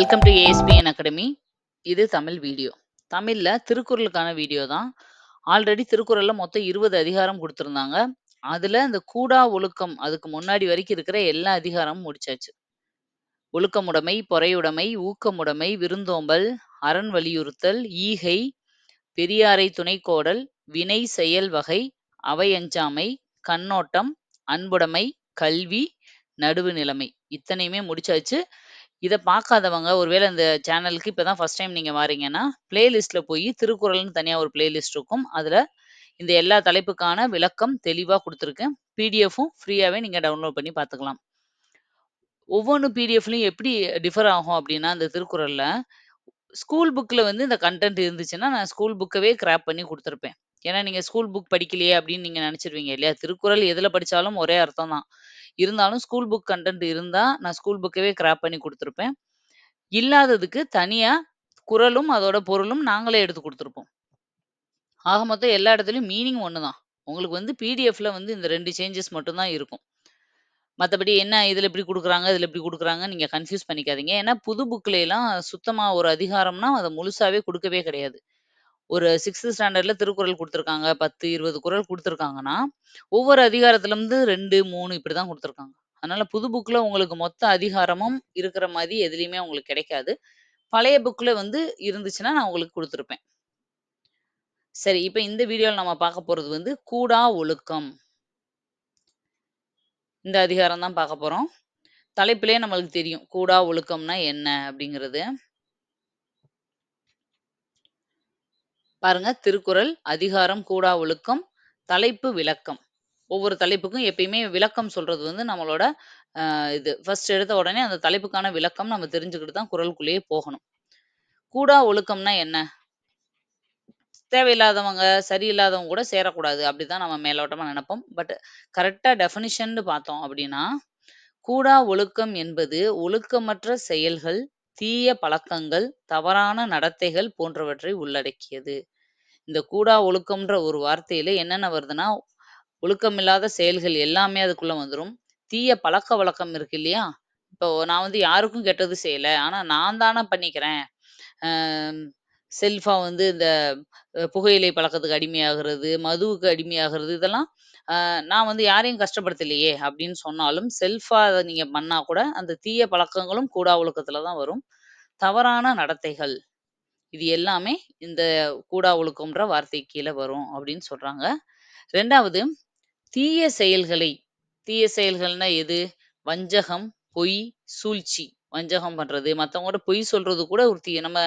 Welcome to ASPN academy. இது Tamil video. தமிழ்ல திருக்குறளுக்கான video தான். ஆல்ரெடி திருக்குறள்ல மொத்தம் 20 அதிகாரம் கொடுத்துருந்தாங்க அதுல இந்த கூடா ஒழுக்கம் அதுக்கு முன்னாடி வரைக்கும் இருக்கிற எல்லா அதிகாரமும் முடிச்சாச்சு. ஒழுக்கமுடைமை, பொறையுடைமை, ஊக்கமுடைமை, விருந்தோம்பல், அரண் வலியுறுத்தல், ஈகை, பெரியாரை துணைக்கோடல், வினை செயல் வகை, அவையஞ்சாமை, கண்ணோட்டம், அன்புடைமை, கல்வி, நடுவு நிலைமை. இத்தனையுமே முடிச்சாச்சு. இத பார்க்காதவங்க, ஒருவேளை இந்த சேனலுக்கு இப்பதான் ஃபர்ஸ்ட் டைம் நீங்க வாரீங்கன்னா, பிளேலிஸ்ட்ல போய் திருக்குறள்னு தனியா ஒரு பிளேலிஸ்ட் இருக்கும். அதுல இந்த எல்லா தலைப்புக்கான விளக்கம் தெளிவா கொடுத்துருக்கேன் பிடிஎஃபும் ஃப்ரீயாவே நீங்க டவுன்லோட் பண்ணி பார்த்துக்கலாம். ஒவ்வொன்னு பிடிஎஃப்லயும் எப்படி டிஃபர் ஆகும் அப்படின்னா இந்த திருக்குறள்ல, ஸ்கூல் புக்ல வந்து இந்த கன்டென்ட் இருந்துச்சுன்னா, நான் ஸ்கூல் புக்கவே கிராப் பண்ணி கொடுத்துருப்பேன் ஏன்னா, நீங்க ஸ்கூல் புக் படிக்கலையே அப்படின்னு நீங்க நினச்சிருவீங்க இல்லையா? திருக்குறள் எதுல படிச்சாலும் ஒரே அர்த்தம் தான். இருந்தாலும் ஸ்கூல் புக் கண்டென்ட் இருந்தா, நான் ஸ்கூல் புக்கவே கிராப் பண்ணி கொடுத்துருப்பேன் இல்லாததுக்கு தனியா குரலும் அதோட பொருளும் நாங்களே எடுத்து கொடுத்துருப்போம் ஆக மொத்தம் எல்லா இடத்துலயும் மீனிங் ஒன்று தான். உங்களுக்கு வந்து பிடிஎஃப்ல வந்து இந்த ரெண்டு சேஞ்சஸ் மட்டும் தான் இருக்கும். மத்தபடி என்ன இதுல எப்படி கொடுக்குறாங்க இதுல எப்படி குடுக்குறாங்கன்னு நீங்க கன்ஃப்யூஸ் பண்ணிக்காதீங்க. ஏன்னா, புது புக்லலாம் சுத்தமா ஒரு அதிகாரம்னா, அத முழுசாவே குடுக்கவே கிடையாது. ஒரு 6த் ஸ்டாண்டர்ட்ல திருக்குறள் குடுத்துருக்காங்க. 10, 20 குறள் குடுத்துருக்காங்கன்னா, ஒவ்வொரு அதிகாரத்துலருந்து 2, 3 இப்டிதான் குடுத்துருக்காங்க. அதனால புது புக்ல உங்களுக்கு மொத்த அதிகாரமும் இருக்கிற மாரி எதுலயுமே உங்களுக்கு கிடைக்காது. பழைய புக்ல வந்து இருந்துச்சுன்னா, நான் உங்களுக்கு கொடுத்துருப்பேன் சரி, இப்ப இந்த வீடியோல நம்ம பார்க்க போறது வந்து கூடா ஒழுக்கம். இந்த அதிகாரம் தான் பார்க்க போறோம். தலைப்பிலேயே நம்மளுக்கு தெரியும். கூடா ஒழுக்கம்னா என்ன அப்படிங்கிறது பாருங்க, திருக்குறள், அதிகாரம் கூடா ஒழுக்கம், தலைப்பு விளக்கம். ஒவ்வொரு தலைப்புக்கும் எப்பயுமே விளக்கம் சொல்றது வந்து நம்மளோட இது ஃபர்ஸ்ட் எடுத்த உடனே அந்த தலைப்புக்கான விளக்கம் நம்ம தெரிஞ்சுக்கிட்டு தான் குரலுக்குள்ளேயே போகணும். கூடா ஒழுக்கம்னா என்ன? தேவையில்லாதவங்க, சரியில்லாதவங்க கூட சேரக்கூடாது. அப்படிதான் நம்ம மேலோட்டமா நினைப்போம் பட் கரெக்டா டெஃபினிஷன் பார்த்தோம் அப்படின்னா கூடா ஒழுக்கம் என்பது ஒழுக்கமற்ற செயல்கள், தீய பழக்கங்கள், தவறான நடத்தைகள் போன்றவற்றை உள்ளடக்கியது. இந்த கூடா ஒழுக்கம்ன்ற ஒரு வார்த்தையில என்னென்ன வருதுன்னா, ஒழுக்கமில்லாத செயல்கள் எல்லாமே அதுக்குள்ள வந்துரும். தீய பழக்க வழக்கம் இருக்கு இல்லையா? இப்போ நான் வந்து யாருக்கும் கெட்டது செய்யல. ஆனா நான் தான பண்ணிக்கிறேன். அ செல்ஃபா வந்து இந்த புகையிலை பழக்கத்துக்கு அடிமையாகிறது மதுவுக்கு அடிமையாகிறது இதெல்லாம் நான் வந்து யாரையும் கஷ்டப்படுத்தலையே அப்படின்னு சொன்னாலும், செல்ஃபா அதை நீங்க பண்ணா கூட அந்த தீய பழக்கங்களும் கூடா ஒழுக்கத்துல தான் வரும். தவறான நடத்தைகள். இது எல்லாமே இந்த கூடா ஒழுக்கம்ன்ற வார்த்தை கீழே வரும் அப்படின்னு சொல்றாங்க. ரெண்டாவது தீய செயல்களை தீய செயல்கள்னா எது? வஞ்சகம், பொய், சூழ்ச்சி. வஞ்சகம் பண்றது, மத்தவங்ககிட்ட பொய் சொல்றது கூட ஒரு தீ நம்ம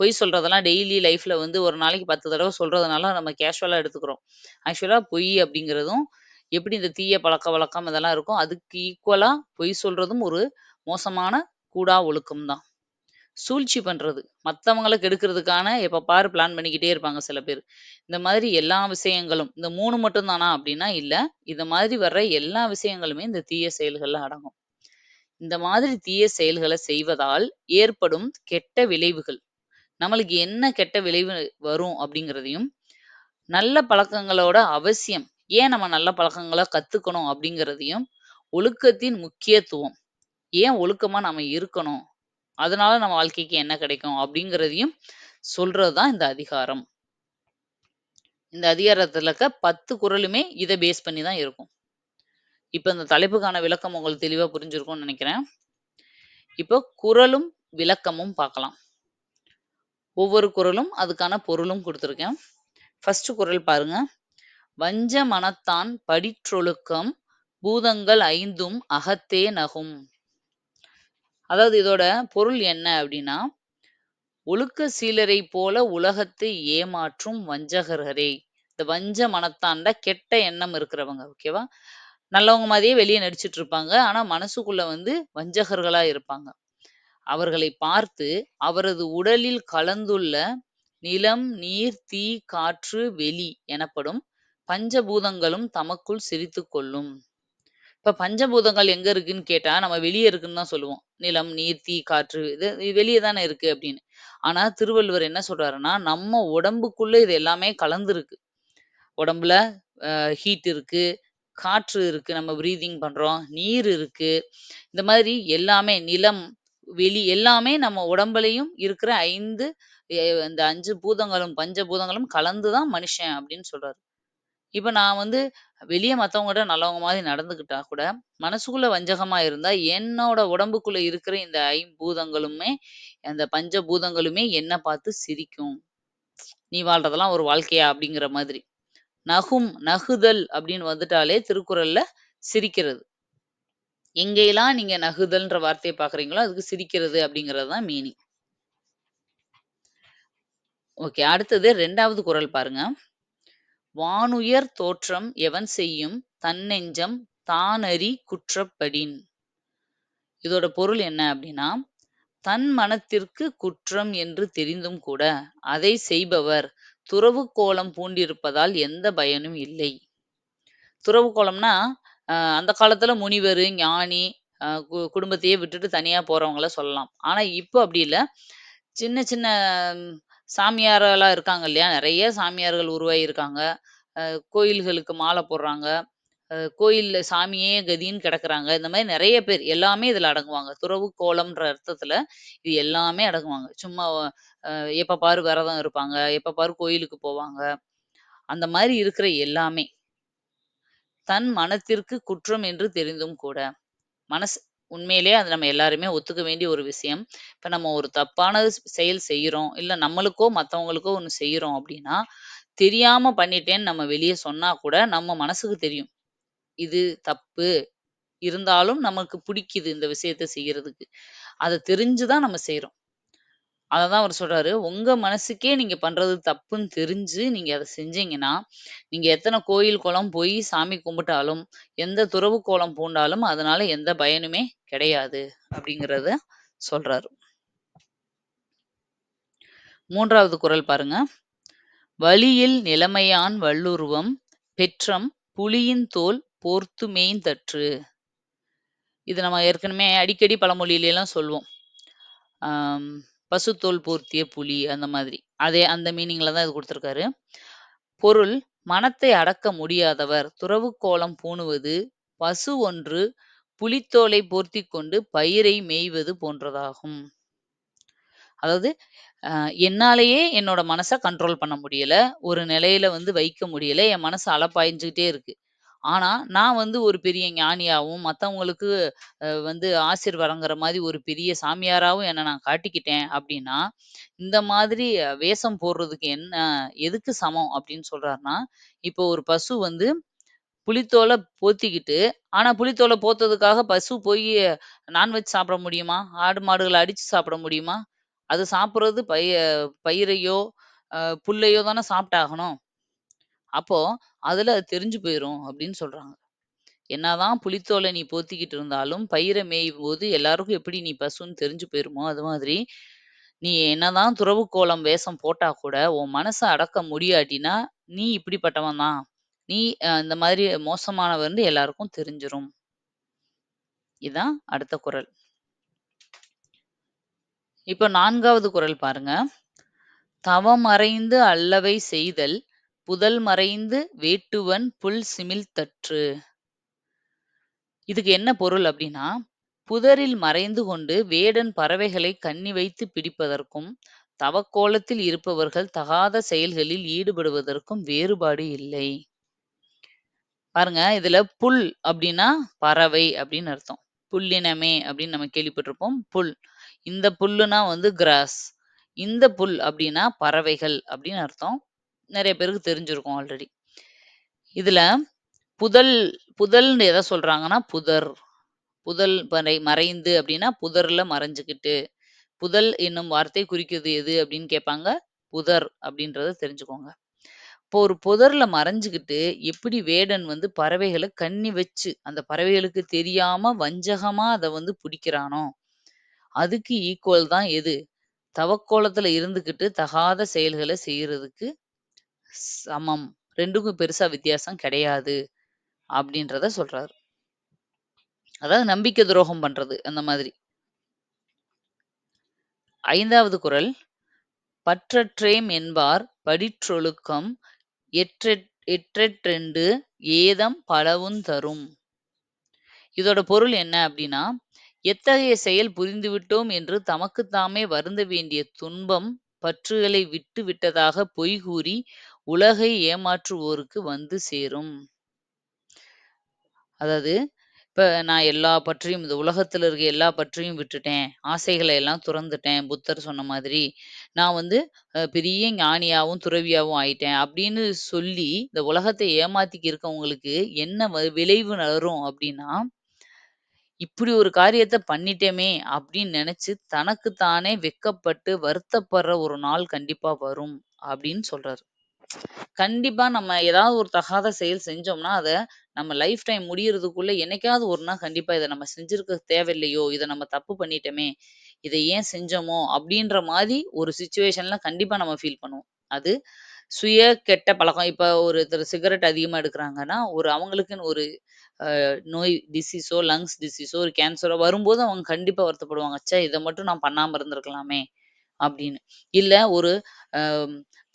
பொய் சொல்றதெல்லாம் டெய்லி லைஃப்ல வந்து ஒரு நாளைக்கு 10 தடவ சொல்றதுனால நம்ம கேஷுவலா எடுத்துக்கிறோம். ஆக்சுவலா பொய் அப்படிங்கிறதும், எப்படி இந்த தீய பழக்கவழக்கம் இதெல்லாம் இருக்கோ, அதுக்கு ஈக்குவலா பொய் சொல்றதும் ஒரு மோசமான கூடா ஒழுக்கம் தான். சூழ்ச்சி பண்றது. மத்தவங்கள கெடுக்கிறதுக்கான எப்ப பாரு பிளான் பண்ணிக்கிட்டே இருப்பாங்க சில பேர். இந்த மாதிரி எல்லா விஷயங்களும் இந்த 3 மட்டும் தானா அப்படின்னா இல்ல. இந்த மாதிரி வர்ற எல்லா விஷயங்களுமே இந்த தீய செயல்கள்ல அடங்கும். இந்த மாதிரி தீய செயல்களை செய்வதால் ஏற்படும் கெட்ட விளைவுகள். நம்மளுக்கு என்ன கெட்ட விளைவு வரும் அப்படிங்கிறதையும் நல்ல பழக்கங்களோட அவசியம். ஏன் நம்ம நல்ல பழக்கங்களை கத்துக்கணும் அப்படிங்கிறதையும் ஒழுக்கத்தின் முக்கியத்துவம். ஏன் ஒழுக்கமா நம்ம இருக்கணும்? அதனால நம்ம வாழ்க்கைக்கு என்ன கிடைக்கும்? அப்படிங்கிறதையும் சொல்றது தான் இந்த அதிகாரம். இந்த அதிகாரத்துல இருக்க 10 குறளுமே இதை பேஸ் பண்ணி தான் இருக்கும். இப்ப இந்த தலைப்புக்கான விளக்கம் உங்களுக்கு தெளிவா புரிஞ்சிருக்கும்னு நினைக்கிறேன் இப்போ குரலும் விளக்கமும் பார்க்கலாம். ஒவ்வொரு குரலும் அதுக்கான பொருளும் கொடுத்துருக்கேன் ஃபர்ஸ்ட் குரல் பாருங்க. வஞ்ச மனத்தான் படிற்றொழுக்கம் பூதங்கள் ஐந்தும் அகத்தே நகும். அதாவது இதோட பொருள் என்ன அப்படின்னா ஒழுக்க சீலரை போல உலகத்தை ஏமாற்றும் வஞ்சகர்களே. இந்த வஞ்ச மனத்தாண்ட கெட்ட எண்ணம் இருக்கிறவங்க. ஓகேவா? நல்லவங்க மாதிரியே வெளியே நடிச்சிட்டு இருப்பாங்க. ஆனா மனசுக்குள்ள வந்து வஞ்சகர்களா இருப்பாங்க. அவர்களை பார்த்து அவரது உடலில் கலந்துள்ள நிலம், நீர், தீ, காற்று, வெளி எனப்படும் பஞ்சபூதங்களும் தமக்குள் சிரித்து கொள்ளும். இப்ப பஞ்சபூதங்கள் எங்க இருக்குன்னு கேட்டா, நம்ம வெளியே இருக்குன்னு தான் சொல்லுவோம். நிலம், நீர், தீ, காற்று இது வெளியே தானே இருக்கு அப்படின்னு ஆனா திருவள்ளுவர் என்ன சொல்றாருன்னா, நம்ம உடம்புக்குள்ள இது எல்லாமே கலந்துருக்கு உடம்புல ஹீட் இருக்கு, காற்று இருக்கு. நம்ம ப்ரீதிங் பண்றோம். நீர் இருக்கு. இந்த மாதிரி எல்லாமே நிலம், வெளி எல்லாமே நம்ம உடம்புலயும் இருக்கிற ஐந்து இந்த அஞ்சு பூதங்களும், பஞ்ச பூதங்களும் கலந்துதான் மனுஷன் அப்படின்னு சொல்றாரு. இப்ப நான் வந்து வெளிய மத்தவங்கட நல்லவங்க மாதிரி நடந்துக்கிட்டா கூட, மனசுக்குள்ள வஞ்சகமா இருந்தா, என்னோட உடம்புக்குள்ள இருக்கிற இந்த ஐம்பூதங்களுமே, அந்த பஞ்ச பூதங்களுமே என்ன பார்த்து சிரிக்கும். "நீ வாழ்றதெல்லாம் ஒரு வாழ்க்கையா?" அப்படிங்கிற மாதிரி. நகும், நகுதல் அப்படின்னு வந்துட்டாலே திருக்குறள்ல சிரிக்கிறது. எங்கெல்லாம் நீங்க நகுதல்ன்ற வார்த்தைய பாக்குறீங்களோ அதுக்கு சிரிக்கிறது அப்படிங்கிறது தான் மீனிங். ஓகே. அடுத்தது ரெண்டாவது குரல் பாருங்க. "வானுயர் தோற்றம் எவன் செய்யும் தன்னெஞ்சம் தானறி குற்றப்படின்." இதோட பொருள் என்ன அப்படின்னா, தன் மனத்திற்கு குற்றம் என்று தெரிந்தும் கூட, அதை செய்பவர் துறவு கோலம் பூண்டிருப்பதால் எந்த பயனும் இல்லை. துறவு கோலம்னா, அந்த காலத்துல முனிவர் ஞானி, கு குடும்பத்தையே விட்டுட்டு தனியா போறவங்கள சொல்லலாம். ஆனா இப்போ அப்படி இல்லை சின்ன சின்ன சாமியாரெல்லாம் இருக்காங்க இல்லையா? நிறைய சாமியார்கள் உருவாகியிருக்காங்க. இருக்காங்க கோயில்களுக்கு மாலை போடுறாங்க. அ கோயில்ல சாமியே கதின்னு கிடக்குறாங்க. இந்த மாதிரி நிறைய பேர். எல்லாமே இதுல அடங்குவாங்க. துறவு கோலம்ன்ற அர்த்தத்துல இது எல்லாமே அடங்குவாங்க. சும்மா அ எப்ப பாரு விரதம் இருப்பாங்க. எப்ப பாரு கோயிலுக்கு போவாங்க. அந்த மாதிரி இருக்கிற எல்லாமே. தன் மனத்திற்கு குற்றம் என்று தெரிந்தும் கூட. மனசு உண்மையிலேயே அது நம்ம எல்லாருமே ஒத்துக்க வேண்டிய ஒரு விஷயம். இப்ப நம்ம ஒரு தப்பான செயல் செய்யறோம் இல்ல நம்மளுக்கோ, மத்தவங்களுக்கோ ஒண்ணு செய்யறோம் அப்படின்னா, தெரியாம பண்ணிட்டேன்னு நம்ம வெளியே சொன்னா கூட, நம்ம மனசுக்கு தெரியும். இது தப்பு. இருந்தாலும் நமக்கு பிடிக்குது இந்த விஷயத்த செய்யறதுக்கு. அத தெரிஞ்சுதான் நம்ம செய்யறோம் அததான் அவர் சொல்றாரு. உங்க மனசுக்கே நீங்க பண்றது தப்புன்னு தெரிஞ்சு நீங்க அத செஞ்சீங்கன்னா, நீங்க எத்தனை கோயில், குளம் போய் சாமி கும்பிட்டாலும், எந்த துறவு கோலம் பூண்டாலும் அதனால எந்த பயனுமே கிடையாது. அப்படிங்கிறத சொல்றாரு. மூன்றாவது குறள் பாருங்க. வழியில் நிலைமையான் வல்லுருவம் பெற்றம் புலியின் தோல் போர்த்துமேய்ந் தற்று." இது நம்ம ஏற்கனவே அடிக்கடி பழமொழியிலலாம் சொல்லுவோம். ஆம் பசுத்தோல் போர்த்திய புலி அந்த மாதிரி. அதே அந்த மீனிங்ல தான் இது கொடுத்துருக்காரு பொருள் மனத்தை அடக்க முடியாதவர் துறவுக்கோலம் பூணுவது பசு ஒன்று புலித்தோலை போர்த்திக் கொண்டு பயிரை மேய்வது போன்றதாகும். அதாவது அ என்னாலேயே என்னோட மனச கண்ட்ரோல் பண்ண முடியல. ஒரு நிலையில வந்து வைக்க முடியல. என் மனசு அலைப்பாய்ஞ்சுகிட்டே இருக்கு. ஆனா, நான் வந்து ஒரு பெரிய ஞானியாவும், மத்தவங்களுக்கு அ வந்து ஆசீர் வழங்குற மாரி ஒரு பெரிய சாமியாராவும் என்ன நான் காட்டிக்கிட்டேன் அப்டின்னா, இந்த மாதிரி வேஷம் போடுறதுக்கு என்ன எதுக்கு சமம் அப்டின்னு சொல்றாருன்னா, இப்போ ஒரு பசு வந்து புலித்தோல போத்திக்கிட்டு, ஆனா புலித்தோல போத்ததுக்காக பசு போயி நான்வெஜ் சாப்பிட முடியுமா? ஆடு, மாடுகள அடிச்சு சாப்பிட முடியுமா? அது சாப்பிடுறது பய பயிரையோ, அ புல்லையோ தானே சாப்ட்டாகணும். அப்போ அதுல அது தெரிஞ்சு போயிரும் அப்படின்னு சொல்றாங்க. என்னதான் புலித்தோலை நீ போத்திக்கிட்டு இருந்தாலும், பயிர மேயும்போது எல்லாருக்கும் எப்படி நீ பசுன்னு தெரிஞ்சு போயிருமோ, அது மாதிரி நீ என்னதான் துறவுக்கோலம் வேஷம் போட்டா கூட, உன் மனச அடக்க முடியாட்டினா, நீ இப்படிப்பட்டவன் தான். நீ அ இந்த மாதிரி மோசமானவன்னு எல்லாருக்கும் தெரிஞ்சிரும். இதான் அடுத்த குறள். இப்ப 4வது குறள் பாருங்க. "தவமறைந்து அல்லவை செய்தல் புதல் மறைந்து வேட்டுவன் புல் சிமிழ்த்தற்று." இதுக்கு என்ன பொருள் அப்படின்னா புதரில் மறைந்து கொண்டு வேடன் பறவைகளை கண்ணி வைத்து பிடிப்பதற்கும், தவக்கோலத்தில் இருப்பவர்கள் தகாத செயல்களில் ஈடுபடுவதற்கும் வேறுபாடு இல்லை. பாருங்க, இதுல புல் அப்படின்னா பறவை அப்படின்னு அர்த்தம். புல்லினமே அப்படின்னு நம்ம கேள்விப்பட்டிருப்போம். புல். இந்த புல்லுனா வந்து கிராஸ். இந்த புல் அப்படின்னா பறவைகள் அப்படின்னு அர்த்தம். நெறைய பேருக்கு தெரிஞ்சிருக்கும் ஆல்ரெடி. இதுல புதல் புதல்ன்னு எத சொல்றாங்கன்னா, புதர். புதல் மறை மறைந்து அப்டின்னா புதர்ல மறைஞ்சுகிட்டு. புதல் என்னும் வார்த்தை குறிக்கிறது எது அப்டின்னு கேட்பாங்க. புதர் அப்டின்றத தெரிஞ்சுக்கோங்க. இப்போ ஒரு புதர்ல மறைஞ்சுகிட்டு, எப்படி வேடன் வந்து பறவைகள கண்ணி வச்சு, அந்த பறவைகளுக்கு தெரியாம வஞ்சகமா அத வந்து பிடிக்கிறானோ, அதுக்கு ஈக்குவல் தான் எது? தவக்கோலத்துல இருந்துகிட்டு தகாத செயல்கள செய்றதுக்கு சமம். ரெண்டுக்கும் பெருசா வித்தியாசம் கிடையாது. அப்படின்றத சொல்றாரு. அதாவது நம்பிக்கை துரோகம் பண்றது, அந்த மாதிரி. ஐந்தாவது குரல் "பற்றற்றேம் என்பார் படிற்றொழுக்கம் எற்றெற்றெண்டு ஏதம் பலவும் தரும்." இதோட பொருள் என்ன அப்படின்னா எத்தகைய செயல் புரிந்துவிட்டோம் என்று தமக்குத்தாமே வருந்த வேண்டிய துன்பம் பற்றுகளை விட்டு விட்டதாக பொய் கூறி உலகை ஏமாற்றுவோருக்கு வந்து சேரும். அதாவது, இப்ப நான் எல்லா பற்றியும் இந்த உலகத்துல இருக்க எல்லா பற்றியும் விட்டுட்டேன். ஆசைகளை எல்லாம் துறந்துட்டேன். புத்தர் சொன்ன மாதிரி. நான் வந்து பெரிய ஞானியாவும், துறவியாவும் ஆயிட்டேன். அப்படின்னு சொல்லி இந்த உலகத்தை ஏமாத்திக்கு இருக்கவங்களுக்கு என்ன வ விளைவு நலரும் அப்படின்னா, இப்படி ஒரு காரியத்தை பண்ணிட்டேமே அப்படின்னு நினைச்சு தனக்கு தானே வெட்கப்பட்டு வருத்தப்படுற ஒரு நாள் கண்டிப்பா வரும் அப்படின்னு சொல்றாரு. கண்டிப்பா நம்ம ஏதாவது ஒரு தகாத செயல் செஞ்சோம்னா, அத நம்ம லைஃப் டைம் முடியறதுக்குள்ள என்னைக்காவது ஒரு நாள் கண்டிப்பா இத நம்ம செஞ்சிருக்க தேவையில்லையோ! இத நம்ம தப்பு பண்ணிட்டோமே! இத ஏன் செஞ்சோமோ! அப்படின்ற மாரி ஒரு சிச்சுவேஷன்ல கண்டிப்பா நம்ம ஃபீல் பண்ணுவோம். அது சுய கெட்ட பழக்கம். இப்ப ஒருத்தர் சிகரெட் அதிகமா எடுக்கிறாங்கன்னா ஒரு அவங்களுக்குன்னு ஒரு அ நோய் டிசீஸோ, லங்ஸ் டிசீஸோ, ஒரு கேன்சரோ வரும்போது அவங்க கண்டிப்பா வருத்தப்படுவாங்க. ச்சே! இத மட்டும் நான் பண்ணாம இருந்திருக்கலாமே! அப்படின்னு இல்ல ஒரு அ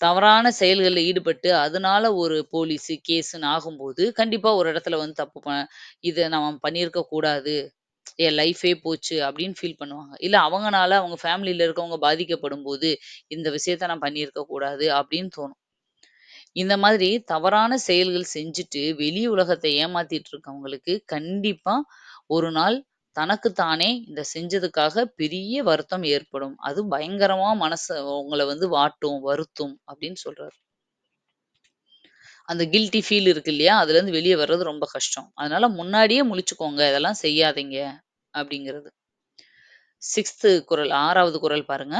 தவறான செயல்கள்ல ஈடுபட்டு, அதனால ஒரு போலீஸு, கேஸுன்னு ஆகும்போது, கண்டிப்பா ஒரு இடத்துல வந்து தப்பு ப இத நம்ம பண்ணியிருக்க கூடாது. என் லைஃபே போச்சு அப்படின்னு ஃபீல் பண்ணுவாங்க. இல்ல அவங்கனால அவங்க ஃபேமிலில இருக்கவங்க பாதிக்கப்படும்போது, இந்த விஷயத்த நான் பண்ணியிருக்க கூடாது அப்படின்னு தோணும். இந்த மாதிரி தவறான செயல்கள் செஞ்சுட்டு, வெளி உலகத்த ஏமாத்திட்டு இருக்கவங்களுக்கு கண்டிப்பா ஒரு நாள் தனக்கு தானே இந்த செஞ்சதுக்காக பெரிய வருத்தம் ஏற்படும். அது பயங்கரமா மனச உங்களை வந்து வாட்டும், வருத்தும் அப்படின்னு சொல்றாரு. அந்த கில்ட்டி ஃபீல் இருக்கு இல்லையா? அதுல இருந்து வெளிய வர்றது ரொம்ப கஷ்டம். அதனால முன்னாடியே முழிச்சுக்கோங்க. இதெல்லாம் செய்யாதீங்க அப்படிங்கிறது. சிக்ஸ்த்து குறள் ஆறாவது குறள் பாருங்க.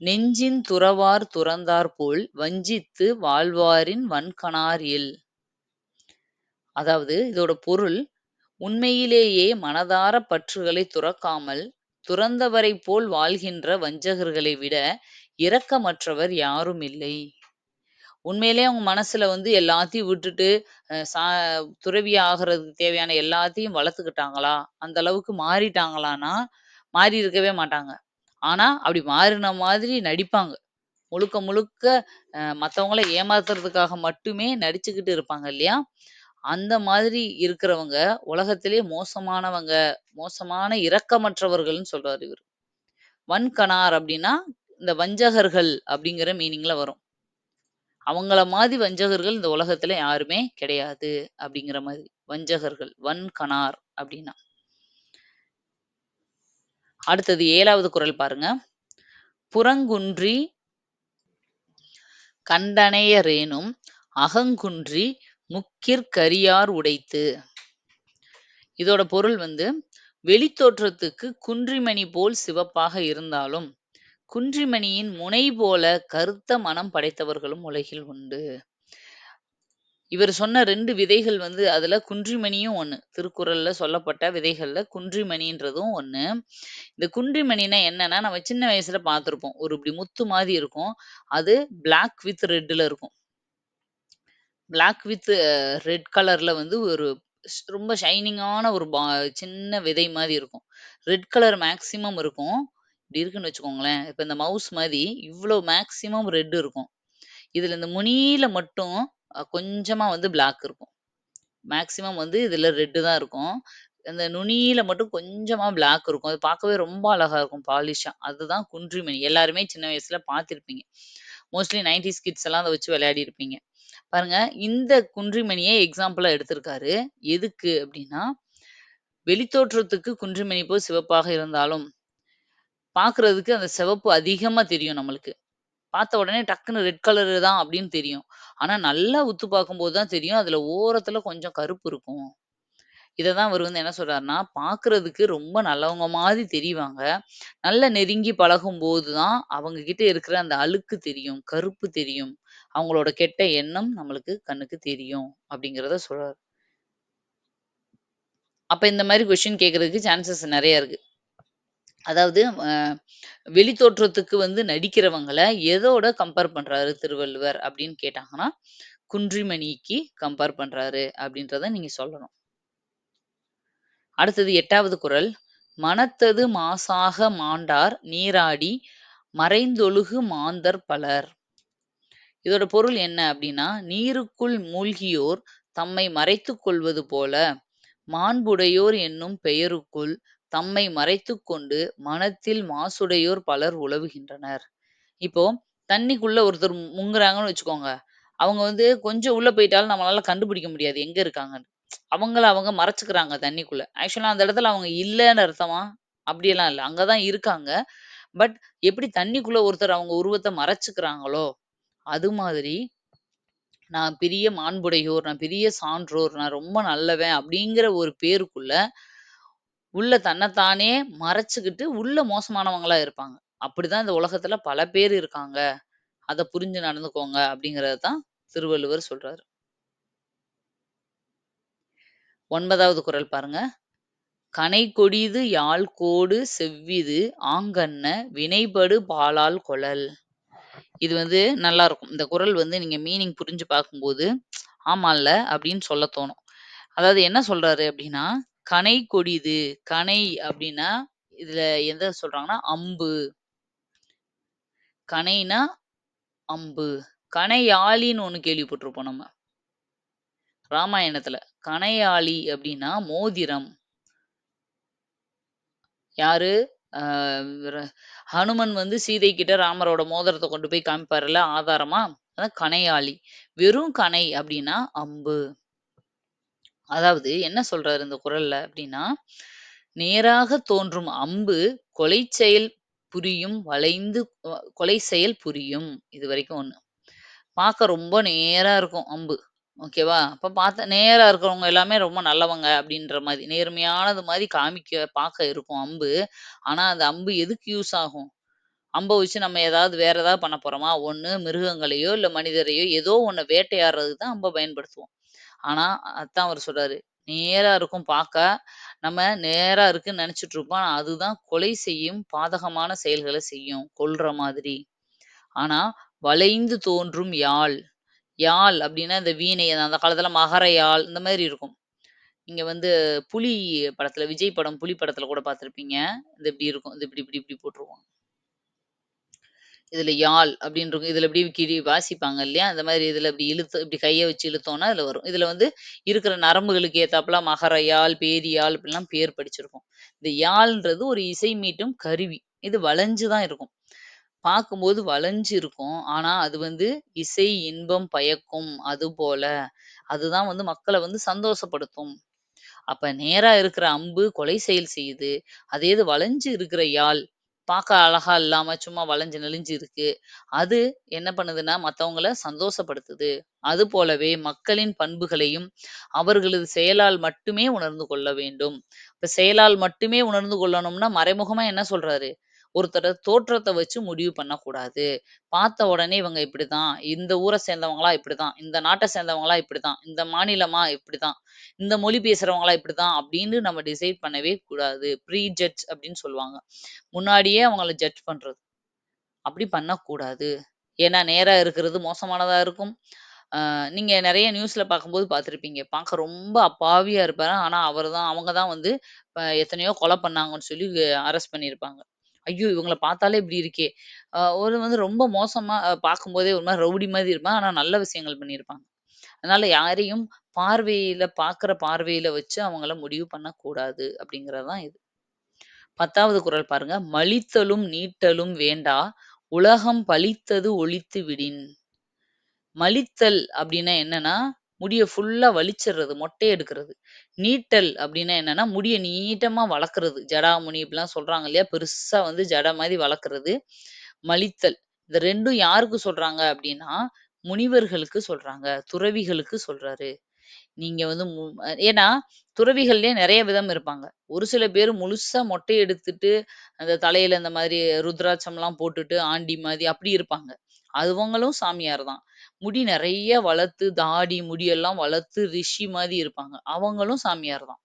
நெஞ்சின் துறவார் துறந்தார் போல் வஞ்சித்து வாழ்வாரின் வன்கணார் இல். அதாவது இதோட பொருள் உண்மையிலேயே மனதார பற்றுகளை துறக்காமல் துறந்தவரைப் போல் வாழ்கின்ற வஞ்சகர்களை விட இரக்கமற்றவர் யாரும் இல்லை. உண்மையிலேயே அவங்க மனசுல வந்து எல்லாத்தையும் விட்டுட்டு அஹ் சா துறவி ஆகிறதுக்கு தேவையான எல்லாத்தையும் வளர்த்துக்கிட்டாங்களா? அந்த அளவுக்கு மாறிட்டாங்களான்னா, மாறி இருக்கவே மாட்டாங்க. ஆனா, அப்படி மாறின மாதிரி நடிப்பாங்க. முழுக்க முழுக்க அஹ் மத்தவங்கள ஏமாத்துறதுக்காக மட்டுமே நடிச்சுக்கிட்டு இருப்பாங்க இல்லையா? அந்த மாதிரி இருக்கிறவங்க உலகத்திலேயே மோசமானவங்க, மோசமான இரக்கமற்றவர்கள்ன்னு சொல்றாரு இவரு. வன்கணார் அப்படின்னா, இந்த வஞ்சகர்கள் அப்படிங்கிற மீனிங்ல வரும். அவங்கள மாதிரி வஞ்சகர்கள் இந்த உலகத்துல யாருமே கிடையாது அப்படிங்கிற மாதிரி. வஞ்சகர்கள், வன்கணார் அப்படின்னா. அடுத்தது ஏழாவது குறள் பாருங்க. புறங்குன்றி கண்டனையரேனும் அகங்குன்றி முக்கிற் உடைத்து. இதோட பொருள் வந்து, வெளித்தோற்றத்துக்கு குன்றிமணி போல் சிவப்பாக இருந்தாலும், குன்றிமணியின் முனை போல கருத்த மனம் படைத்தவர்களும் உலகில் உண்டு. இவர் சொன்ன ரெண்டு விதைகள் வந்து அதுல குன்றிமணியும் ஒண்ணு. திருக்குறள்ல சொல்லப்பட்ட விதைகள்ல குன்றிமணின்றதும் ஒண்ணு. இந்த குன்றிமணினா என்னன்னா, நம்ம சின்ன வயசுல பார்த்துருப்போம். ஒரு இப்படி முத்து மாதிரி இருக்கும். அது பிளாக் வித் ரெட்ல இருக்கும். பிளாக் வித் ரெட் கலர்ல வந்து ஒரு ஸ் ரொம்ப ஷைனிங்கான ஒரு பா சின்ன விதை மாரி இருக்கும். ரெட் கலர் மேக்ஸிமம் இருக்கும். இப்படி இருக்குன்னு வச்சுக்கோங்களேன். இப்ப இந்த மவுஸ் மாரி இவ்ளோ மேக்ஸிமம் ரெட் இருக்கும். இதுல இந்த முனியில் மட்டும் அ கொஞ்சமா வந்து பிளாக் இருக்கும். மேக்ஸிமம் வந்து இதுல ரெட் தான் இருக்கும். அந்த நுனியில மட்டும் கொஞ்சமா பிளாக் இருக்கும். அது பார்க்கவே ரொம்ப அழகா இருக்கும் பாலிஷா. அதுதான் குன்றிமணி. எல்லாருமே சின்ன வயசுல பார்த்திருப்பீங்க. மோஸ்ட்லி 90ஸ் கிட்ஸ் எல்லாம் அத வச்சு விளையாடிருப்பீங்க பாருங்க, இந்த குன்றிமணியை எக்ஸாம்பிளா எடுத்திருக்காரு. எதுக்கு அப்படின்னா வெளித்தோற்றத்துக்கு குன்றிமணி போல் சிவப்பாக இருந்தாலும், பார்க்கறதுக்கு அந்த சிவப்பு அதிகமா தெரியும் நம்மளுக்கு. பார்த்த உடனே டக்குன்னு ரெட் கலரு தான் அப்படின்னு தெரியும். ஆனா நல்லா உத்து பார்க்கும்போது தான் தெரியும், அதுல ஓரத்துல கொஞ்சம் கருப்பு இருக்கும். இத தான் வந்து என்ன சொல்றாருன்னா, பாக்குறதுக்கு ரொம்ப நல்லவங்க மாதிரி தெரிவாங்க. நல்லா நெருங்கி பழகும் தான் அவங்க கிட்ட இருக்கிற அந்த அழுக்கு தெரியும், கருப்பு தெரியும். அவங்களோட கெட்ட எண்ணம் நம்மளுக்கு கண்ணுக்கு தெரியும். அப்படிங்கிறத சொல்றாரு. அப்ப இந்த மாதிரி கொஸ்டின் கேட்கறதுக்கு சான்சஸ் நிறைய இருக்கு. அதாவது வெளித்தோற்றத்துக்கு வந்து நடிக்கிறவங்கள எதோட கம்பேர் பண்றாரு திருவள்ளுவர் அப்படின்னு கேட்டாங்கன்னா, குன்றிமணிக்கு கம்பேர் பண்றாரு அப்படின்றத நீங்க சொல்லணும். அடுத்தது எட்டாவது குரல் மனத்தது மாசாக மாண்டார் நீராடி மறைந்தொழுகு மாந்தர் பலர். இதோட பொருள் என்ன அப்படின்னா நீருக்குள் மூழ்கியோர் தம்மை மறைத்துக் கொள்வது போல, மாண்புடையோர் என்னும் பெயருக்குள் தம்மை மறைத்து கொண்டு மனத்தில் மாசுடையோர் பலர் உழவுகின்றனர் இப்போ தண்ணிக்குள்ள ஒருத்தர் முங்குறாங்கன்னு வச்சுக்கோங்க. அவங்க வந்து கொஞ்சம் உள்ள போயிட்டாலும் நம்மளால கண்டுபிடிக்க முடியாது எங்க இருக்காங்கன்னு. அவங்கள அவங்க மறைச்சுக்கிறாங்க தண்ணிக்குள்ள. ஆக்சுவலா அந்த இடத்துல அவங்க இல்லைன்னு அர்த்தமா? அப்படியெல்லாம் இல்ல. அங்கதான் இருக்காங்க. பட் எப்படி தண்ணிக்குள்ள ஒருத்தர் அவங்க உருவத்தை மறைச்சுக்கிறாங்களோ, அது மாதிரி நான் பெரிய மாண்புடையோர், நான் பெரிய சான்றோர், நான் ரொம்ப நல்லவன் அப்படிங்கிற ஒரு பேருக்குள்ள, உள்ள தன்னைத்தானே மறைச்சுக்கிட்டு, உள்ள மோசமானவங்களா இருப்பாங்க. அப்படிதான் இந்த உலகத்துல பல பேர் இருக்காங்க. அதை புரிஞ்சு நடந்துக்கோங்க அப்படிங்கறத தான் திருவள்ளுவர் சொல்றாரு. ஒன்பதாவது குரல் பாருங்க. "கனை கொடிது யாழ் கோடு செவ்விது ஆங்கண்ண வினைபடு பாலால் கொழல் இது வந்து நல்லா இருக்கும். இந்த குறள் வந்து நீங்க மீனிங் புரிஞ்சு பார்க்கும்போது, ஆமால்ல அப்படின்னு சொல்ல தோணும். அதாவது என்ன சொல்றாரு அப்படின்னா, "கனை கொடிது." கனை அப்படின்னா, இதுல எத சொல்றாங்கன்னா, அம்பு. கனைனா அம்பு. கணையாழின்னு ஒண்ணு கேள்விப்பட்டிருப்போம் நம்ம. ராமாயணத்துல. கணையாழி அப்படின்னா மோதிரம். யாரு? அ ர ஹனுமன் வந்து சீதை கிட்ட ராமரோட மோதிரத்த கொண்டு போய் காமிப்பார்ல ஆதாரமா, அதான் கணையாழி. வெறும் கணை அப்படின்னா அம்பு. அதாவது என்ன சொல்றாரு இந்த குறள்ல அப்படின்னா, நேராக தோன்றும் அம்பு கொலை செயல் புரியும் வளைந்து அ கொலை செயல் புரியும். இதுவரைக்கும் ஒண்ணு. பார்க்க ரொம்ப நேரா இருக்கும் அம்பு. ஓகேவா? அப்போ பார்த்த நேரா இருக்கிறவங்க எல்லாமே ரொம்ப நல்லவங்க அப்படின்ற மாதிரி நேர்மையானது மாதிரி காமிக்க பார்க்க இருக்கும் அம்பு. ஆனா அந்த அம்பு எதுக்கு யூஸ் ஆகும்? அம்பை வச்சு நம்ம ஏதாவது வேற ஏதாவது பண்ண போறோமா? ஒன்று மிருகங்களையோ, இல்லை மனிதரையோ ஏதோ ஒன்று வேட்டையாடுறதுக்கு தான் அம்பை பயன்படுத்துவோம். ஆனா அதான் அவர் சொல்றாரு. நேராக இருக்கும் பார்க்க. நம்ம நேராக இருக்குன்னு நினச்சிட்ருப்போம் இருப்போம். அதுதான் கொலை செய்யும், பாதகமான செயல்களை செய்யும். கொல்ற மாதிரி. ஆனால் வளைந்து தோன்றும் யாழ். யாழ் அப்படின்னா இந்த வீணை அந்த காலத்துல மகர யாழ் இந்த மாதிரி இருக்கும். இங்க வந்து புலி படத்துல விஜய் படம் புலி படத்துல கூட பார்த்திருப்பீங்க. இது இப்படி இருக்கும். இது இப்படி இப்படி இப்படி போட்டுருவாங்க. இதுல யாழ் அப்படின்னு இருக்கும். இதுல இப்படி கிழி வாசிப்பாங்க இல்லையா? அந்த மாதிரி இதுல இப்படி இழுத்து இப்படி கையை வச்சு இழுத்தோம்னா இதுல வரும். இதுல வந்து இருக்கிற நரம்புகளுக்கு ஏத்தாப்புல மகர யாழ், பேரி இப்படிலாம் பேர் படிச்சிருக்கும். இந்த யாழ்ன்றது ஒரு இசை மீட்டும் கருவி. இது வளைஞ்சுதான் இருக்கும். பார்க்கும்போது வளைஞ்சு இருக்கும். ஆனா அது வந்து இசை இன்பம் பயக்கும். அதுபோல. அதுதான் வந்து மக்கள வந்து சந்தோஷப்படுத்தும். அப்ப நேரா இருக்கிற அம்பு கொலை செயல் செய்யுது. அதே இது வளைஞ்சு இருக்கிற யாழ் பார்க்க அழகா இல்லாம சும்மா வளைஞ்சு நெளிஞ்சு இருக்கு. அது என்ன பண்ணுதுன்னா, மத்தவங்கள சந்தோஷப்படுத்துது. அது போலவே மக்களின் பண்புகளையும் அவர்களது செயலால் மட்டுமே உணர்ந்து கொள்ள வேண்டும். இப்ப செயலால் மட்டுமே உணர்ந்து கொள்ளணும்னா, மறைமுகமா என்ன சொல்றாரு? ஒருத்தரை தோற்றத்தை வச்சு முடிவு பண்ணக்கூடாது. பார்த்த உடனே இவங்க இப்படிதான். இந்த ஊரை சேர்ந்தவங்களா இப்படிதான். இந்த நாட்டை சேர்ந்தவங்களா இப்படிதான். இந்த மாநிலமா இப்படிதான். இந்த மொழி பேசுறவங்களா இப்படிதான் அப்படின்னு நம்ம டிசைட் பண்ணவே கூடாது. ப்ரீ ஜட்ஜ் அப்படின்னு சொல்லுவாங்க. முன்னாடியே அவங்கள ஜட்ஜ் பண்றது. அப்படி பண்ணக்கூடாது. ஏன்னா நேரா இருக்கிறது மோசமானதா இருக்கும். நீங்க நிறைய நியூஸ்ல பார்க்கும்போது பார்த்துருப்பீங்க பார்க்க ரொம்ப அப்பாவியா இருப்பாரு. ஆனா அவர் தான் அவங்க தான் வந்து எத்தனையோ கொலை பண்ணாங்கன்னு சொல்லி அரெஸ்ட் பண்ணியிருப்பாங்க. ஐயோ! இவங்கள பார்த்தாலே இப்படி இருக்கே! அ ஒரு வந்து ரொம்ப மோசமா அ பார்க்கும்போதே ஒரு மாரி ரவுடி மாதிரி இருப்பான். ஆனா நல்ல விஷயங்கள் பண்ணியிருப்பாங்க. அதனால யாரையும் பார்வையில பார்க்குற பார்வையில வச்சு அவங்கள முடிவு பண்ணக்கூடாது அப்படிங்கிறது தான் இது. 10வது குறள் பாருங்க. "மலித்தலும் நீட்டலும் வேண்டா உலகம் பலித்தது ஒழித்து விடின்." மலித்தல் அப்படின்னா என்னன்னா, முடிய ஃபுல்லா வலிச்சிடுறது, மொட்டை எடுக்கிறது. நீட்டல் அப்படின்னா என்னன்னா, முடிய நீட்டமா வளர்க்கறது. ஜடாமுனி இப்படிலாம் சொல்றாங்க இல்லையா? பெருசா வந்து ஜட மாதிரி வளர்க்கறது. மலித்தல். இந்த ரெண்டும் யாருக்கு சொல்றாங்க அப்படின்னா, முனிவர்களுக்கு சொல்றாங்க. துறவிகளுக்கு சொல்றாரு. நீங்க வந்து மு ஏன்னா, துறவிகள்லயே நிறைய விதம் இருப்பாங்க. ஒரு சில பேரு முழுசா மொட்டை எடுத்துட்டு, அந்த தலையில இந்த மாதிரி ருத்ராட்சம் எல்லாம் போட்டுட்டு, ஆண்டி மாதிரி அப்படி இருப்பாங்க. அதுவங்களும் சாமியார் தான். முடி நெறைய வளர்த்து, தாடி, முடியெல்லாம் வளர்த்து ரிஷி மாரி இருப்பாங்க. அவங்களும் சாமியார் தான்.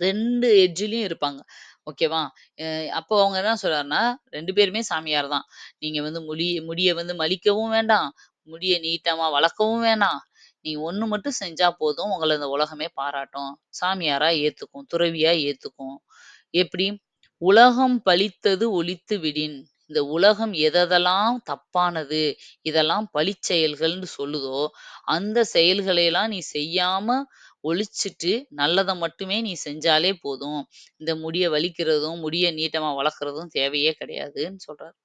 2 எட்ஜ்லயும் இருப்பாங்க. ஓகேவா? அ அப்போ அவங்க என்ன சொல்றாருன்னா, 2 பேருமே சாமியார் தான். நீங்க வந்து முடி முடிய வந்து மலிக்கவும் வேண்டாம், முடிய நீட்டமா வளர்க்கவும் வேணாம். நீங்க ஒண்ணு மட்டும் செஞ்சா போதும், உங்கள இந்த உலகமே பாராட்டும். சாமியாரா ஏத்துக்கும், துறவியா ஏத்துக்கும். எப்படி? "உலகம் பலித்தது ஒழித்து விடின்." இந்த உலகம் எதெதெல்லாம் தப்பானது, இதெல்லாம் பழி செயல்கள்னு சொல்லுதோ, அந்த செயல்களையெல்லாம் நீ செய்யாம ஒழிச்சிட்டு நல்லதை மட்டுமே நீ செஞ்சாலே போதும். இந்த முடிய வலிக்கிறதும், முடிய நீட்டமா வளர்க்குறதும் தேவையே கிடையாதுன்னு சொல்றாரு.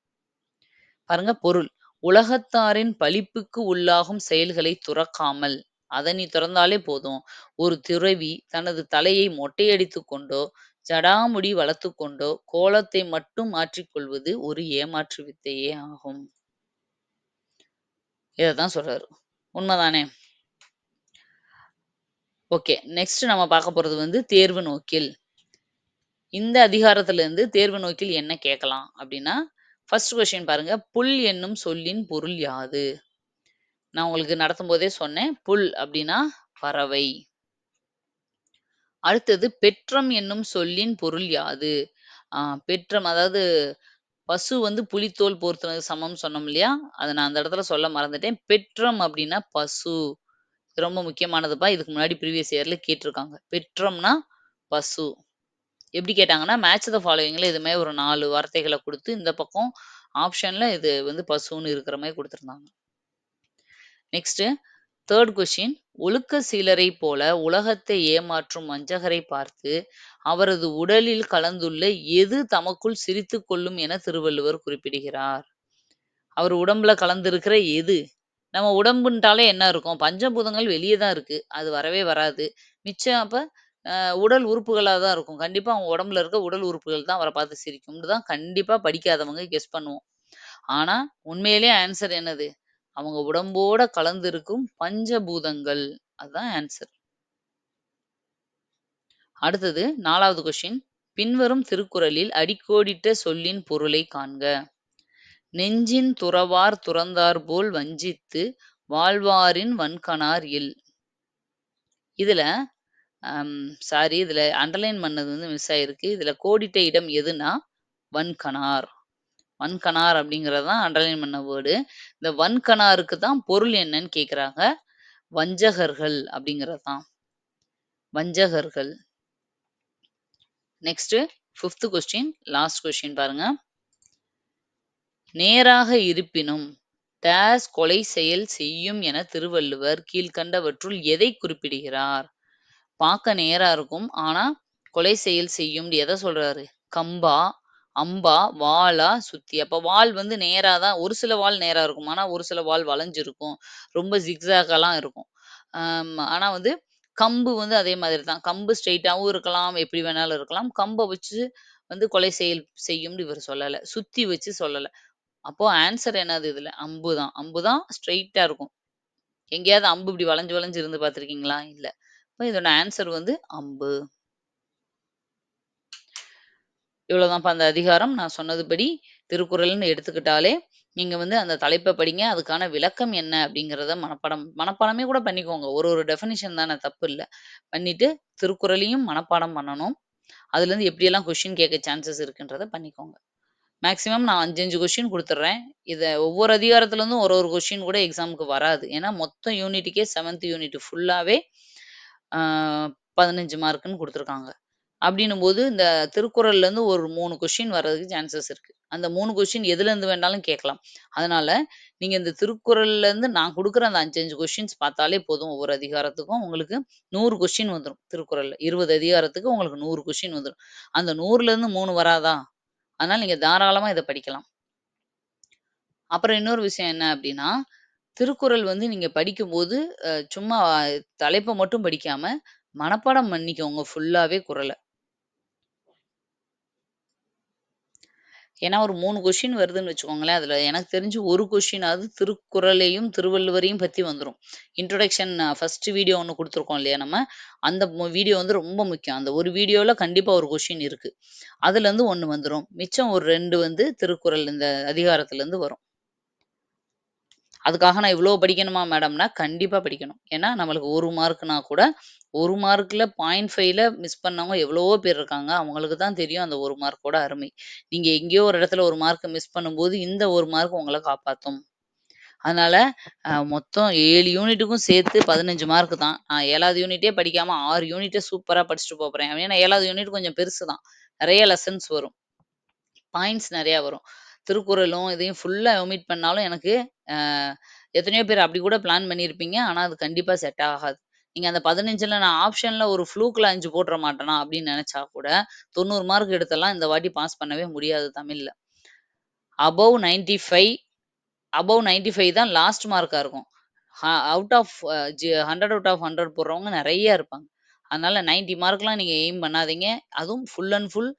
பாருங்க பொருள். உலகத்தாரின் பழிப்புக்கு உள்ளாகும் செயல்களை துறக்காமல், அதை நீ துறந்தாலே போதும். ஒரு துறவி தனது தலையை மொட்டையடித்து கொண்டோ, ஜடாமுடி வளர்த்து கொண்டோ, கோலத்தை மட்டும் மாற்றிக் கொள்வது ஒரு ஏமாற்று வித்தையே ஆகும். இதத்தான் சொல்றாரு. உண்மைதானே ஓகே. நெக்ஸ்ட் நம்ம பார்க்க போறது வந்து தேர்வு நோக்கில். இந்த அதிகாரத்திலிருந்து தேர்வு நோக்கில் என்ன கேட்கலாம் அப்படின்னா ஃபர்ஸ்ட் கொஸ்டின் பாருங்க. புல் என்னும் சொல்லின் பொருள் யாது? நான் உங்களுக்கு நடத்தும் போதே சொன்னேன். புல் அப்படின்னா பறவை. அடுத்தது பெற்றம் என்னும் சொல்லின் பொருள் யாது? ஆ பெற்றம் அதாவது பசு வந்து புலித்தோல் போர்த்துனது சமம்னு சொன்னோம் இல்லையா? அத நான் அந்த இடத்துல சொல்ல மறந்துட்டேன். பெற்றம் அப்படின்னா பசு. இது ரொம்ப முக்கியமானதுப்பா. இதுக்கு முன்னாடி ப்ரீவியஸ் இயர்ல கேட்டுருக்காங்க. பெற்றம்னா பசு. எப்படி கேட்டாங்கன்னா, மேட்ச் த ஃபாலோயிங்ல இது ஒரு 4 வார்த்தைகள குடுத்து, இந்த பக்கம் ஆப்ஷன்ல இது வந்து பசுன்னு இருக்கிற மாரி கொடுத்துருந்தாங்க நெக்ஸ்ட் தேர்ட் கொஸ்டின். ஒழுக்க சீலரைப் போல உலகத்தை ஏமாற்றும் மஞ்சகரை பார்த்து, அவரது உடலில் கலந்துள்ள எது தமக்குள் சிரித்து கொள்ளும் என திருவள்ளுவர் குறிப்பிடுகிறார்? அவர் உடம்புல கலந்திருக்கிற எது? நம்ம உடம்புன்ட்டாலே என்ன இருக்கும்? பஞ்சபூதங்கள் வெளியே தான் இருக்கு. அது வரவே வராது. மிச்சம் அப்ப அஹ் உடல் உறுப்புகளா தான் இருக்கும். கண்டிப்பா அவங்க உடம்புல இருக்க உடல் உறுப்புகள் தான் அவரை பார்த்து சிரிக்கும்னு தான் கண்டிப்பா படிக்காதவங்க கெஸ் பண்ணுவோம். ஆனா, உண்மையிலேயே ஆன்சர் என்னது? அவங்க உடம்போட கலந்திருக்கும் பஞ்சபூதங்கள். அதான் ஆன்சர் அடுத்தது நாலாவது கொஸ்டின். பின்வரும் திருக்குறளில் அடிக்கோடிட்ட சொல்லின் பொருளை காண்க. நெஞ்சின் துறவார் துறந்தார் போல் வஞ்சித்து வாழ்வாரின் வன்கணார் இல். இதுல சாரி இதுல அண்டர்லைன் பண்ணது வந்து மிஸ் ஆயிருக்கு. இதுல கோடிட்ட இடம் எதுன்னா, வன்கணார். வன்கணார் அப்படிங்கிறது தான் அண்டர்லைன் பண்ண வேர்டு. இந்த வன்கணாருக்கு தான் பொருள் என்னன்னு கேட்குறாங்க. வஞ்சகர்கள் அப்படிங்கிறது தான். வஞ்சகர்கள். நெக்ஸ்ட் 5த் கொஸ்டின் லாஸ்ட் கொஸ்டின் பாருங்க. நேராக இருப்பினும் டேஸ் கொலை செயல் செய்யும் என திருவள்ளுவர் கீழ்க்கண்டவற்றுள் எதை குறிப்பிடுகிறார்? பார்க்க நேரா இருக்கும். ஆனா, கொலை செயல் செய்யும் எதை சொல்றாரு? கம்பா, அம்பா, வாளா, சுத்தி. அப்ப வாள் வந்து நேரா தான் ஒரு சில வாள் நேரா இருக்கும். ஆனா, ஒரு சில வாள் வளைஞ்சிருக்கும். ரொம்ப ஜிக்ஸாக்காலாம் இருக்கும். அம் ஆனா வந்து கம்பு வந்து அதே மாதிரி தான். கம்பு ஸ்ட்ரெயிட்டாகவும் இருக்கலாம். எப்படி வேணாலும் இருக்கலாம். கம்ப வச்சு வந்து கொலை செயல் செய்யும்னு இவர் சொல்லல. சுத்தி வச்சு சொல்லல. அப்போ ஆன்சர் என்னது இதுல? அம்பு தான். அம்பு தான் ஸ்ட்ரெயிட்டா இருக்கும். எங்கேயாவது அம்பு இப்படி வளைஞ்சு வளைஞ்சு இருந்து பார்த்துருக்கீங்களா? இல்ல. அப்ப இதோட ஆன்சர் வந்து அம்பு. இவ்வளோதான்ப்பா அந்த அதிகாரம். நான் சொன்னதுபடி திருக்குறள்னு எடுத்துக்கிட்டாலே, நீங்க வந்து அந்த தலைப்பை படிங்க. அதுக்கான விளக்கம் என்ன அப்படிங்கிறத மனப்பாடம் மனப்பாடமே கூட பண்ணிக்கோங்க. ஒரு ஒரு டெஃபினிஷன் தானே தப்பு இல்லை பண்ணிட்டு திருக்குறளையும் மனப்பாடம் பண்ணணும். அதுலேருந்து எப்படியெல்லாம் கொஸ்டின் கேட்க சான்சஸ் இருக்குன்றத பண்ணிக்கோங்க. மேக்ஸிமம் நான் 5, 5 கொஸ்டின் கொடுத்துட்றேன் இதை ஒவ்வொரு அதிகாரத்துலேருந்தும் ஒரு ஒரு கொஸ்டின் கூட எக்ஸாமுக்கு வராது. ஏன்னா மொத்த யூனிட்டுக்கே செவன்த் யூனிட் ஃபுல்லாகவே பதினஞ்சு மார்க்குன்னு கொடுத்துருக்காங்க அப்படின்னும் போது இந்த திருக்குறள்லேருந்து ஒரு மூணு கொஷின் வர்றதுக்கு சான்சஸ் இருக்கு. அந்த மூணு கொஷின் எதுலேருந்து வேணாலும் கேட்கலாம். அதனால நீங்க இந்த திருக்குறள்லேருந்து நான் கொடுக்குற அந்த 5, 5 கொஸ்டின்ஸ் பார்த்தாலே போதும். ஒவ்வொரு அதிகாரத்துக்கும் உங்களுக்கு நூறு கொஷின் வந்துடும் திருக்குறள்ல. 20 அதிகாரத்துக்கு உங்களுக்கு நூறு கொஷின் வந்துடும் அந்த 100லேருந்து 3 வராதா? அதனால நீங்க தாராளமா இதை படிக்கலாம். அப்புறம் இன்னொரு விஷயம் என்ன அப்படின்னா, திருக்குறள் வந்து நீங்க படிக்கும்போது சும்மா தலைப்பை மட்டும் படிக்காம, மனப்பாடம் பண்ணிக்கோங்க ஃபுல்லாவே குரலை ஏன்னா ஒரு மூணு கொஷின் வருதுன்னு வச்சுக்கோங்களேன். அதில் எனக்கு தெரிஞ்சு ஒரு கொஷினாவது திருக்குறளையும், திருவள்ளுவரையும் பற்றி வந்துடும் இன்ட்ரொடக்ஷன் ஃபர்ஸ்ட் வீடியோ ஒன்று கொடுத்துருக்கோம் இல்லையா நம்ம? அந்த வீடியோ வந்து ரொம்ப முக்கியம். அந்த ஒரு வீடியோவில் கண்டிப்பாக ஒரு கொஷின் இருக்குது அதுலேருந்து ஒன்று வந்துடும் மிச்சம் ஒரு ரெண்டு வந்து திருக்குறள் இந்த அதிகாரத்துலேருந்து வரும். அதுக்காக நான் இவ்வளோ படிக்கணுமா மேடம்னா, கண்டிப்பா படிக்கணும். ஏன்னா நம்மளுக்கு ஒரு மார்க்னா கூட 1 மார்க்ல 0.5ல மிஸ் பண்ணவங்க எவ்வளவோ பேர் இருக்காங்க. அவங்களுக்கு தான் தெரியும் அந்த ஒரு மார்க்கோட அருமை. நீங்க எங்கேயோ ஒரு இடத்துல ஒரு மார்க்கை மிஸ் பண்ணும்போது, இந்த ஒரு மார்க் உங்களை காப்பாத்தும். அதனால மொத்தம் ஏழு யூனிட்டுக்கும் சேர்த்து 15 மார்க் தான். நான் ஏழாவது யூனிட்டே படிக்காம ஆறு யூனிட்டே சூப்பரா படிச்சுட்டு போகிறேன் ஏன்னா ஏழாவது யூனிட் கொஞ்சம் பெருசு தான். நிறைய லெசன்ஸ் வரும். பாயிண்ட்ஸ் நிறையா வரும். திருக்குறளும் இதையும் ஃபுல்லா ஒமிட் பண்ணாலும் எனக்கு அ எத்தனையோ பேர் அப்படி கூட பிளான் பண்ணியிருப்பீங்க. ஆனா அது கண்டிப்பா செட் ஆகாது. நீங்க அந்த 15ல நான் ஆப்ஷன்ல ஒரு ஃப்ளூக்ல 5 போட்டுற மாட்டேனா அப்படின்னு நெனச்சா கூட 90 மார்க் எடுத்தெல்லாம் இந்த வாட்டி பாஸ் பண்ணவே முடியாது தமிழ்ல. அபோவ் 95 அபோவ் 95 தான் லாஸ்ட் மார்க்கா இருக்கும். ஹ அவுட் ஆஃப் அ ஜி 100 அவுட் ஆஃப் 100 போடுறவங்க நெறைய இருப்பாங்க. அதனால 90 மார்க்லாம் நீங்க எய்ம் பண்ணாதீங்க. அதுவும் ஃபுல் அண்ட் ஃபுல்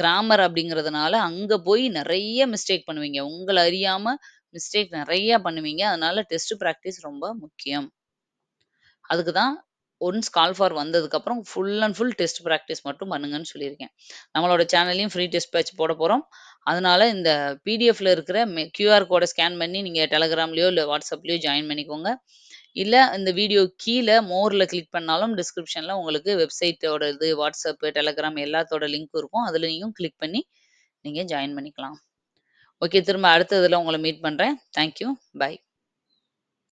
கிராமர் அப்படிங்கிறதுனால, அங்க போய் நெறைய மிஸ்டேக் பண்ணுவீங்க. உங்கள அறியாம மிஸ்டேக் நெறைய பண்ணுவீங்க. அதனால டெஸ்ட் பிராக்டிஸ் ரொம்ப முக்கியம். அதுக்கு தான் ஒன்ஸ் கால் ஃபார் வந்ததுக்கப்புறம் full and full test practice மட்டும் பண்ணுங்கன்னு சொல்லியிருக்கேன். நம்மளோட சேனல்லயும் ஃப்ரீ டெஸ்ட் பேட்ச் போட போறோம். அதனால இந்த பிடிஎஃப்ல இருக்கிற மெ கியூஆர் கோட ஸ்கேன் பண்ணி நீங்க டெலகிராம்லயோ, இல்ல வாட்ஸ்அப்லயோ ஜாயின் பண்ணிக்கோங்க. இல்ல இந்த வீடியோ கீழ மோர்ல கிளிக் பண்ணாலும் டிஸ்கிரிப்ஷன்ல உங்களுக்கு வெப்சைட்டோட இது வாட்ஸ்அப், டெலகிராம் எல்லாத்தோட லிங்க் இருக்கும். அதுலயும் கிளிக் பண்ணி நீங்க ஜாயின் பண்ணிக்கலாம். ஓகே திரும்ப அடுத்த இதுல உங்கள மீட் பண்றேன். Thank you. பாய்.